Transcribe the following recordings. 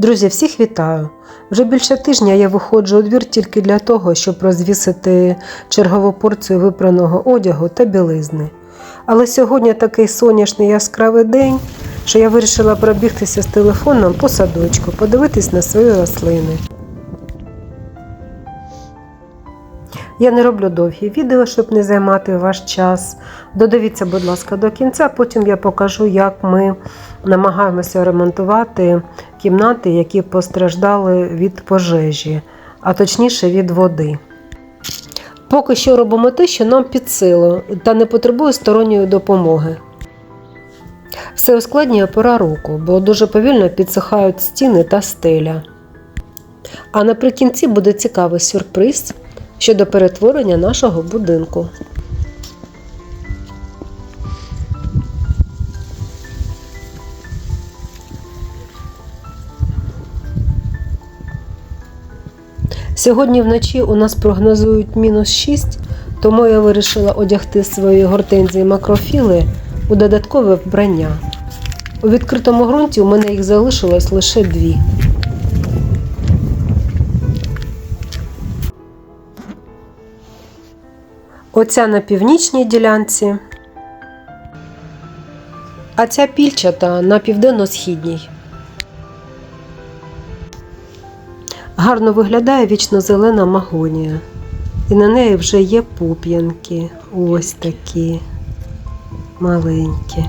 Друзі, всіх вітаю! Вже більше тижня я виходжу у двір тільки для того, щоб розвісити чергову порцію випраного одягу та білизни. Але сьогодні такий сонячний яскравий день, що я вирішила пробігтися з телефоном по садочку, подивитись на свої рослини. Я не роблю довгі відео, щоб не займати ваш час. Додивіться, будь ласка, до кінця. Потім я покажу, як ми намагаємося ремонтувати кімнати, які постраждали від пожежі, а точніше від води. Поки що робимо те, що нам під силу та не потребує сторонньої допомоги. Все ускладнює пора року, бо дуже повільно підсихають стіни та стеля. А наприкінці буде цікавий сюрприз щодо перетворення нашого будинку. Сьогодні вночі у нас прогнозують мінус 6, тому я вирішила одягти свої гортензії макрофіли у додаткове вбрання. У відкритому ґрунті у мене їх залишилось лише дві. Оця на північній ділянці, а ця пільчата на південно-східній. Гарно виглядає вічно-зелена магонія. І на неї вже є пуп'янки. Ось такі маленькі.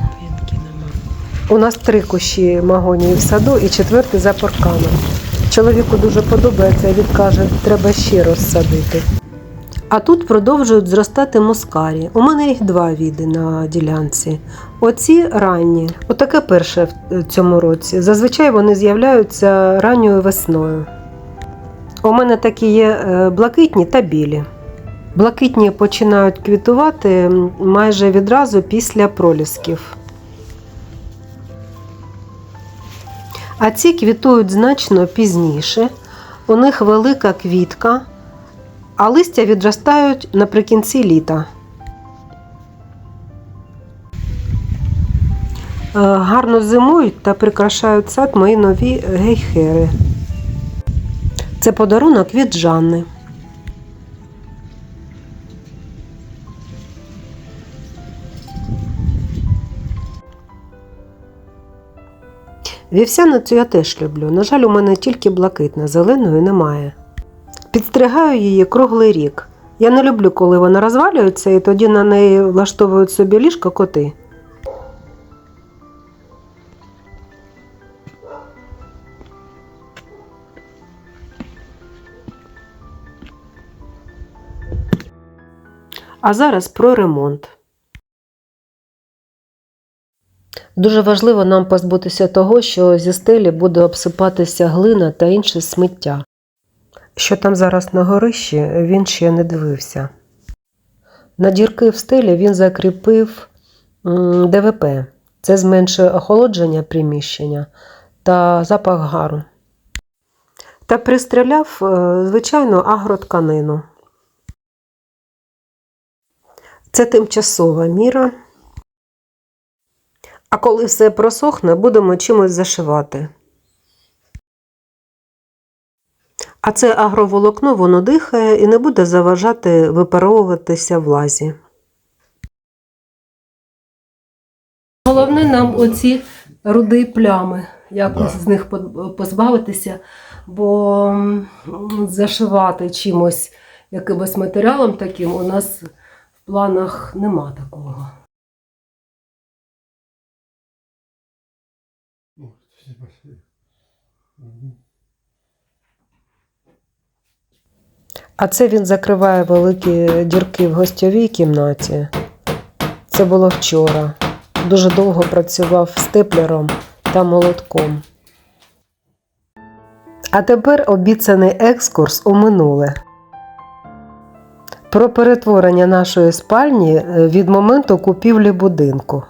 У нас три кущі магонії в саду і четвертий за парканом. Чоловіку дуже подобається, він каже, треба ще розсадити. А тут продовжують зростати мускарі. У мене їх два віди на ділянці. Оці ранні. Отаке перше в цьому році. Зазвичай вони з'являються ранньою весною. У мене такі є е, блакитні та білі. Блакитні починають квітувати майже відразу після пролісків. А ці квітують значно пізніше. У них велика квітка, а листя відростають наприкінці літа. Е, Гарно зимують та прикрашають сад мої нові гейхери. Це подарунок від Жанни. Вівсяницю я теж люблю. На жаль, у мене тільки блакитна, зеленої немає. Підстригаю її круглий рік. Я не люблю, коли вона розвалюється, і тоді на неї влаштовують собі ліжко коти. А зараз про ремонт. Дуже важливо нам позбутися того, що зі стелі буде обсипатися глина та інше сміття. Що там зараз на горищі, він ще не дивився. На дірки в стелі він закріпив ДВП. Це зменшує охолодження приміщення та запах гару. Та пристріляв е, звичайну агротканину. Це тимчасова міра. А коли все просохне, будемо чимось зашивати. А це агроволокно воно дихає і не буде заважати випаровуватися в лазі. Головне нам оці руди плями, якось з них позбавитися, бо зашивати чимось, якимось матеріалом таким у нас в планах нема такого. О, А це він закриває великі дірки в гостьовій кімнаті. Це було вчора. Дуже довго працював степлером та молотком. А тепер обіцяний екскурс у минуле. Про перетворення нашої спальні е, від моменту купівлі будинку.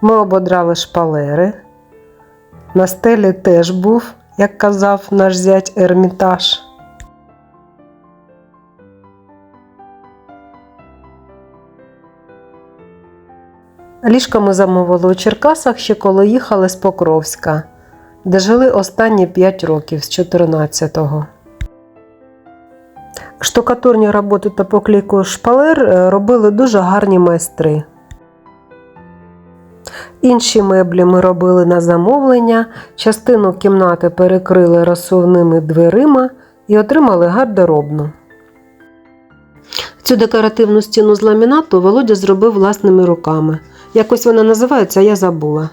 Ми ободрали шпалери. На стелі теж був, як казав наш зять Ермітаж. Ліжко ми замовили у Черкасах ще коли їхали з Покровська. де жили останні 5 років з 14-го. Штукатурні роботи та поклейку шпалер е, робили дуже гарні майстри. Інші меблі ми робили на замовлення, частину кімнати перекрили розсувними дверима і отримали гардеробну. Цю декоративну стіну з ламінату Володя зробив власними руками. Якось вона називається, я забула.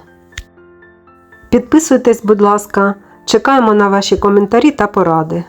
Підписуйтесь, будь ласка, чекаємо на ваші коментарі та поради.